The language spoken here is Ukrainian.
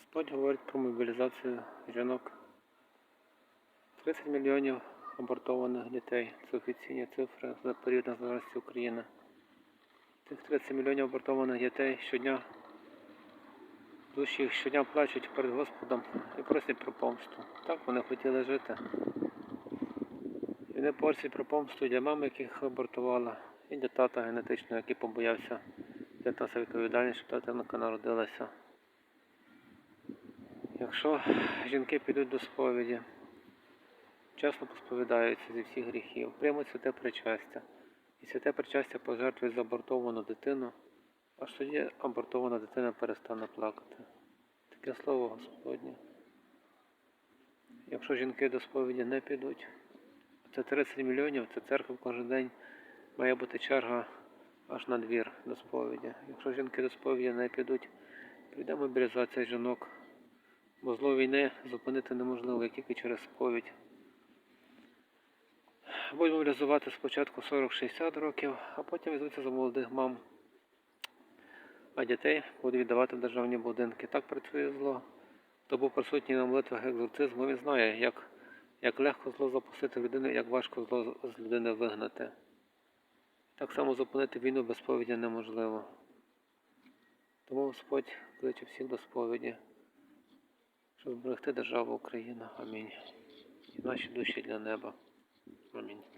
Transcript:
Господь говорить про мобілізацію жінок. 30 мільйонів абортованих дітей. Це офіційні цифри за період незалежності України. Тих 30 мільйонів абортованих дітей щодня душі їх щодня плачуть перед Господом і просять про помсту. Так вони хотіли жити. І вони просять про помсту для мами, яких абортувала, і для тата генетичного, який побоявся взяти на себе відповідальність, що дитинка народилася. Якщо жінки підуть до сповіді, чесно посповідаються зі всіх гріхів, приймуть святе причастя, і святе причастя пожертвують за абортовану дитину, аж тоді абортована дитина перестане плакати. Таке слово Господнє. Якщо жінки до сповіді не підуть, це 30 мільйонів, це церква кожен день має бути черга аж на двір до сповіді. Якщо жінки до сповіді не підуть, прийде мобілізація жінок. Бо зло війни зупинити неможливо як тільки через сповідь. Будуть мобілізувати спочатку 40-60 років, а потім візьмуться за молодих мам. А дітей будуть віддавати в державні будинки. Так працює зло. Хто був присутній на молитвах екзорцизму, він знає, як, як легко зло запустити в людину, як важко зло з людини вигнати. Так само зупинити війну без сповіді неможливо. Тому Господь кличе всіх до сповіді щоб зберегти державу Україна. Амінь. І наші душі для неба. Амінь.